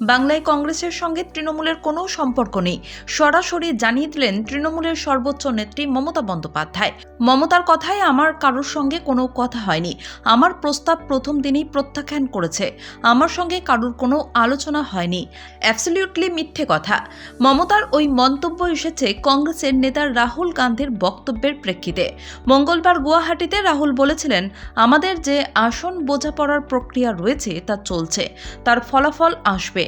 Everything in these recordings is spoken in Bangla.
বাংলায় কংগ্রেসের সঙ্গে তৃণমূলের কোনো সম্পর্ক নেই। সরাসরি জানিয়ে দিলেন তৃণমূলের সর্বোচ্চ নেত্রী মমতা বন্দ্যোপাধ্যায়। মমতার কথায় আমার কারোর সঙ্গে কোনো কথা হয়নি। আমার প্রস্তাব প্রথম দিনই প্রত্যাখ্যান করেছে। আমার সঙ্গে কারোর কোনো আলোচনা হয়নি। অ্যাবসলিউটলি মিথ্যে কথা। মমতার ওই মন্তব্য এসেছে কংগ্রেসের নেতা রাহুল গান্ধীর বক্তব্যের প্রেক্ষিতে। মঙ্গলবার গুয়াহাটিতে রাহুল বলেছিলেন, আমাদের যে আসন বোঝাপড়ার প্রক্রিয়া রয়েছে তা চলছে। তার ফলাফল আসবে।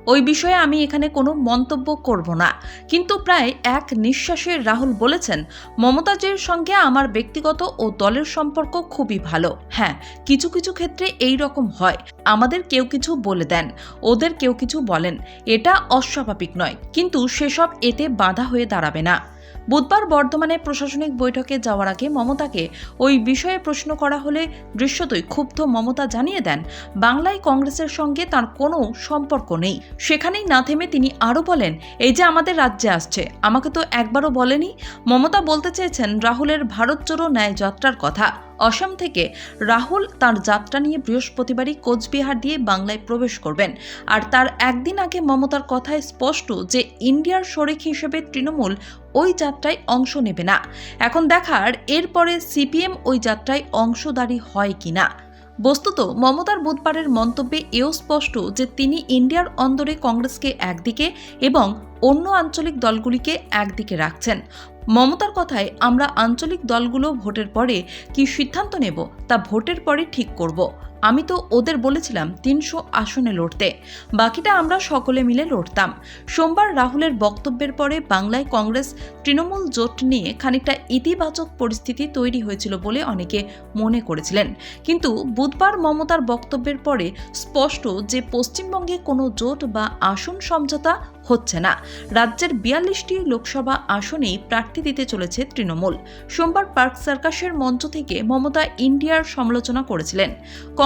ওই বিষয়ে আমি এখানে কোনো মন্তব্য করব না। কিন্তু প্রায় এক নিঃশ্বাসে রাহুল বলেছেন, মমতাজের সঙ্গে আমার ব্যক্তিগত ও দলের সম্পর্ক খুবই ভালো। হ্যাঁ কিছু কিছু ক্ষেত্রে এই রকম হয়। আমাদের কেউ কিছু বলে দেন, ওদের কেউ কিছু বলেন, এটা অস্বাভাবিক নয়। কিন্তু সেসব এতে বাধা হয়ে দাঁড়াবে না। বুধবার বর্ধমানে প্রশাসনিক বৈঠকে যাওয়ার আগে মমতাকে ওই বিষয়ে প্রশ্ন করা হলে দৃশ্যতই ক্ষুব্ধ মমতা জানিয়ে দেন, বাংলায় কংগ্রেসের সঙ্গে তার কোনো সম্পর্ক নেই। সেখানেই না থেমে তিনি আরও বলেন, এই যে আমাদের রাজ্যে আসছে। আমাকে তো একবারও বলেনি। মমতা বলতে চেয়েছেন রাহুলের ভারত জোড়ো ন্যায় যাত্রার কথা। অসম থেকে রাহুল তার যাত্রা নিয়ে বৃহস্পতিবারই কোচবিহার দিয়ে বাংলায় প্রবেশ করবেন। আর তার একদিন আগে মমতার কথায় স্পষ্ট যে ইন্ডিয়ার শরিক হিসেবে তৃণমূল ওই যাত্রায় অংশ নেবে না। এখন দেখার এরপরে সিপিএম ওই যাত্রায় অংশদারী হয় কিনা। বস্তুত মমতার বুধবারের মন্তব্যে এও স্পষ্ট যে তিনি ইন্ডিয়ার অন্দরে কংগ্রেসকে একদিকে এবং অন্য আঞ্চলিক দলগুলিকে একদিকে রাখছেন। মমতার কথায় আমরা আঞ্চলিক দলগুলো ভোটের পরে কি সিদ্ধান্ত নেব তা ভোটের পরে ঠিক করব। আমি তো ওদের বলেছিলাম তিনশো আসনে লড়তে। বাকিটা আমরা সকলে মিলে লড়তাম। সোমবার রাহুলের বক্তব্যের পরে বাংলায় কংগ্রেস তৃণমূল জোট নিয়ে খানিকটা ইতিবাচক পরিস্থিতি তৈরি হয়েছিল বলে অনেকে মনে করেছিলেন। কিন্তু বুধবার মমতার বক্তব্যের পরে স্পষ্ট যে পশ্চিমবঙ্গে কোনো জোট বা আসন সমঝোতা হচ্ছে না। রাজ্যের বিয়াল্লিশটি লোকসভা আসনেই প্রার্থী দিতে চলেছে তৃণমূল। সোমবার পার্ক সার্কাসের মঞ্চ থেকে মমতা ইন্ডিয়ার সমালোচনা করেছিলেন।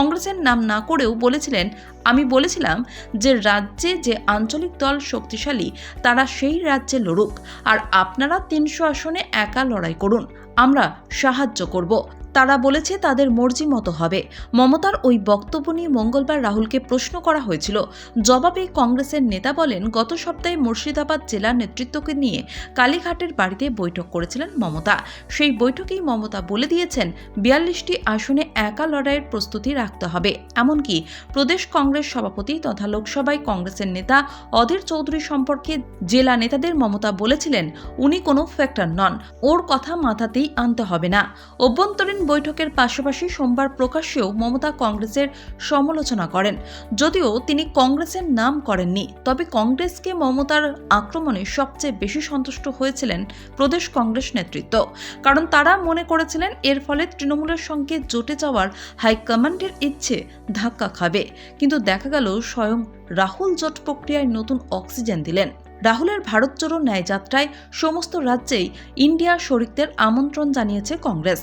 কংগ্রেসের নাম না করেও বলেছিলেন, আমি বলেছিলাম যে রাজ্যে যে আঞ্চলিক দল শক্তিশালী, তারা সেই রাজ্যে লড়ুক। আর আপনারা তিনশো আসনে একা লড়াই করুন। আমরা সাহায্য করব। তারা বলেছে তাদের মর্জি মতো হবে। মমতার ওই বক্তব্য নিয়ে মঙ্গলবার রাহুলকে প্রশ্ন করা হয়েছিল। জবাবে কংগ্রেসের নেতা বলেন, গত সপ্তাহে মুর্শিদাবাদ জেলার নেতৃত্বকে নিয়ে কালীঘাটের বাড়িতে বৈঠক করেছিলেন মমতা। সেই বৈঠকেই মমতা বলে দিয়েছেন, বিয়াল্লিশটি আসনে একা লড়াইয়ের প্রস্তুতি রাখতে হবে। এমনকি প্রদেশ কংগ্রেস সভাপতি তথা লোকসভায় কংগ্রেসের নেতা অধীর চৌধুরী সম্পর্কে জেলা নেতাদের মমতা বলেছিলেন, উনি কোনো ফ্যাক্টর নন। ওর কথা মাথাতেই আনতে হবে না। অভ্যন্তরীণ বৈঠকের পাশাপাশি সোমবার প্রকাশ্যেও মমতা কংগ্রেসের সমালোচনা করেন। যদিও তিনি কংগ্রেসের নাম করেননি, তবে কংগ্রেসকে মমতার আক্রমণে সবচেয়ে বেশি সন্তুষ্ট হয়েছিলেন প্রদেশ কংগ্রেস নেতৃত্ব। কারণ তারা মনে করেছিলেন এর ফলে তৃণমূলের সঙ্গে জোটে যাওয়ার হাইকমান্ডের ইচ্ছে ধাক্কা খাবে। কিন্তু দেখা গেল স্বয়ং রাহুল জোট প্রক্রিয়ায় নতুন অক্সিজেন দিলেন। রাহুলের ভারত জোড়ো ন্যায়যাত্রায় সমস্ত রাজ্যেই ইন্ডিয়া শরিকদের আমন্ত্রণ জানিয়েছে কংগ্রেস।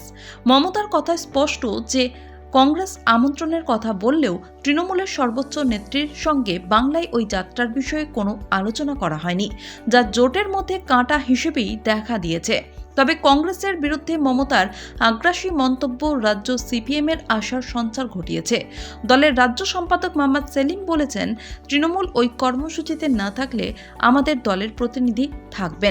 মমতার কথা স্পষ্ট যে কংগ্রেস আমন্ত্রণের কথা বললেও তৃণমূলের সর্বোচ্চ নেত্রীর সঙ্গে বাংলায় ওই যাত্রার বিষয়ে কোনো আলোচনা করা হয়নি, যা জোটের মধ্যে কাঁটা হিসেবেই দেখা দিয়েছে। তবে কংগ্রেসের বিরুদ্ধে মমতার আগ্রাসী মন্তব্য রাজ্য সিপিএমের আশার সঞ্চার ঘটিয়েছে। দলের রাজ্য সম্পাদক মোহাম্মদ সেলিম বলেছেন, তৃণমূল ওই কর্মসূচিতে না থাকলে আমাদের দলের প্রতিনিধি থাকবেন।